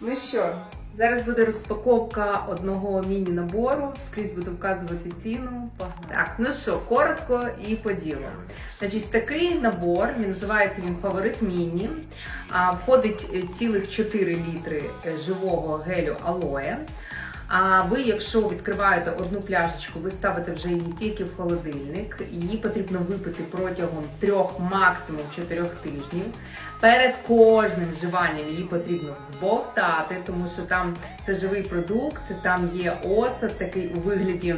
Ну що, зараз буде розпаковка одного міні-набору. Скрізь буду вказувати ціну. Так, ну що, коротко і по ділу. Значить, такий набор, він називається він фаворит міні. Входить е, цілих 4 літри е, живого гелю алоє. А ви, якщо відкриваєте одну пляшечку, ви ставите вже її тільки в холодильник. Її потрібно випити протягом трьох, максимум чотирьох тижнів. Перед кожним вживанням її потрібно збовтати, тому що там це живий продукт, там є осад такий у вигляді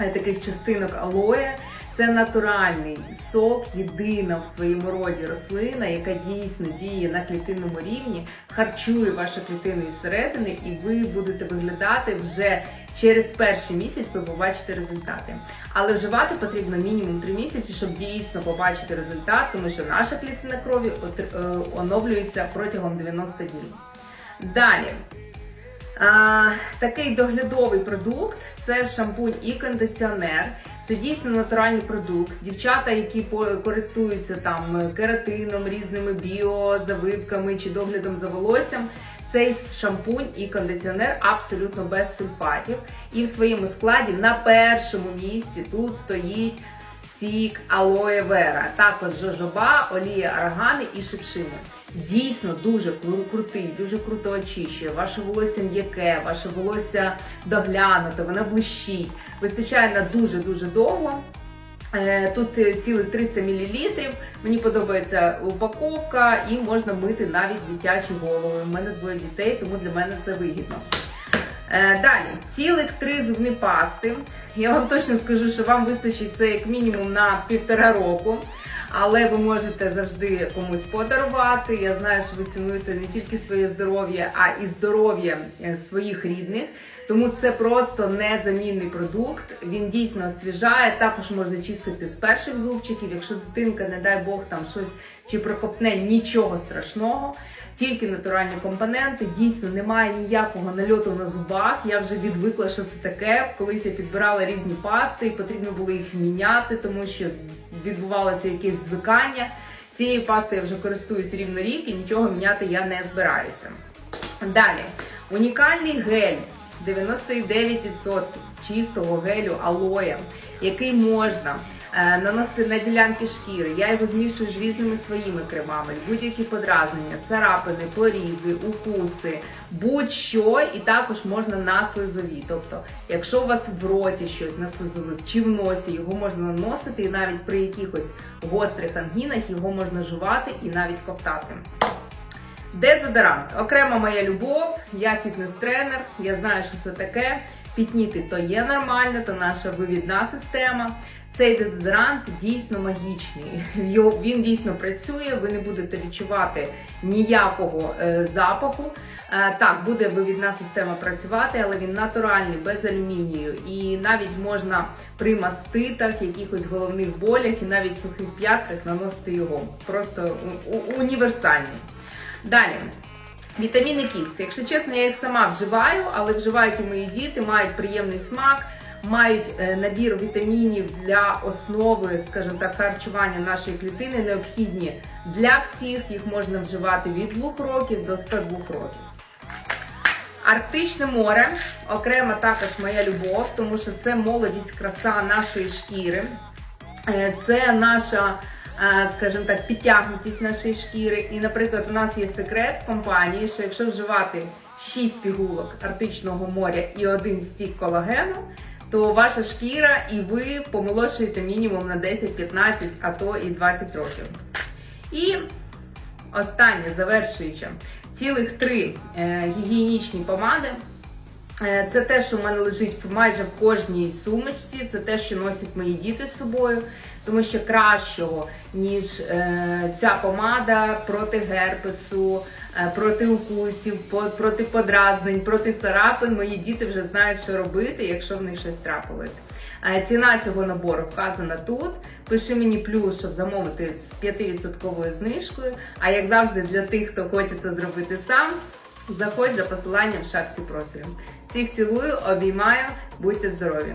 е, таких частинок алоє. Це натуральний сок, єдина в своєму роді рослина, яка дійсно діє на клітинному рівні, харчує вашу клітину із середини, і ви будете виглядати вже через перший місяць, ви побачите результати. Але вживати потрібно мінімум 3 місяці, щоб дійсно побачити результат, тому що наша клітина крові е, оновлюється протягом 90 днів. Далі. А, такий доглядовий продукт це шампунь і кондиціонер. Це дійсно натуральний продукт. Дівчата, які користуються там кератином, різними біозавивками чи доглядом за волоссям, цей шампунь і кондиціонер абсолютно без сульфатів. І в своєму складі на першому місці тут стоїть сік алоє вера, також жожоба, олія аргани і шипшини. Дійсно дуже крутий, дуже круто очищує. Ваше волосся м'яке, ваше волосся доглянуте, воно блищить. Вистачає на дуже дуже довго. Е, Тут е, цілих 300 мл. Мені подобається упаковка і можна мити навіть дитячі голови. У мене двоє дітей, тому для мене це вигідно. Е, Далі, цілих три зубні пасти. Я вам точно скажу, що вам вистачить це як мінімум на півтора року. Але ви можете завжди комусь подарувати. Я знаю, що ви цінуєте не тільки своє здоров'я, а і здоров'я е, своїх рідних. Тому це просто незамінний продукт. Він дійсно освіжає. Також можна чистити з перших зубчиків. Якщо дитинка, не дай Бог, там щось чи прокопне, нічого страшного. Тільки натуральні компоненти, дійсно немає ніякого нальоту на зубах. Я вже відвикла, що це таке. Колись я підбирала різні пасти, і потрібно було їх міняти, тому що відбувалося якесь звикання. Цією пастою я вже користуюсь рівно рік і нічого міняти я не збираюся. Далі, унікальний гель 99% з чистого гелю алоя, який можна наносити на ділянки шкіри. Я його змішую з різними своїми кремами, будь-які подразнення, царапини, порізи, укуси, будь-що, і також можна на слизові. Тобто, якщо у вас в роті щось на слизових чи в носі, його можна наносити, і навіть при якихось гострих ангінах його можна жувати і навіть ковтати. Дезодорант. Окрема моя любов, я фітнес-тренер, я знаю, що це таке. Пітніти то є нормально, то наша вивідна система. Цей дезодорант дійсно магічний. Він дійсно працює, ви не будете відчувати ніякого е, запаху. Е, так, буде вивідна система працювати, але він натуральний, без алюмінію. І навіть можна при маститах, якихось головних болях і навіть сухих п'ятках наносити його. Просто універсальний. Далі. Вітаміни Кікс. Якщо чесно, я їх сама вживаю, але вживають і мої діти, мають приємний смак, мають е, набір вітамінів для основи, скажімо так, харчування нашої клітини, необхідні для всіх. Їх можна вживати від 2 років до 102 років. Арктичне море окремо також моя любов, тому що це молодість, краса нашої шкіри. Е, Це наша, скажімо так, підтягнутість нашої шкіри. І, наприклад, у нас є секрет в компанії, що якщо вживати 6 пігулок арктичного моря і один стік колагену, то ваша шкіра і ви помолодшуєте мінімум на 10-15, а то і 20 років. І останнє завершуюче цілих три е, гігієнічні помади. Е, Це те, що в мене лежить майже в кожній сумочці, це те, що носять мої діти з собою, тому що кращого, ніж е, ця помада проти герпесу, е, проти укусів, проти подразнень, проти царапин, мої діти вже знають, що робити, якщо в них щось трапилось. Ціна цього набору вказана тут. Пиши мені плюс, щоб замовити з 5% знижкою. А як завжди, для тих, хто хоче це зробити сам, заходь за посиланням в шапці профілю. Всіх цілую, обіймаю, будьте здорові!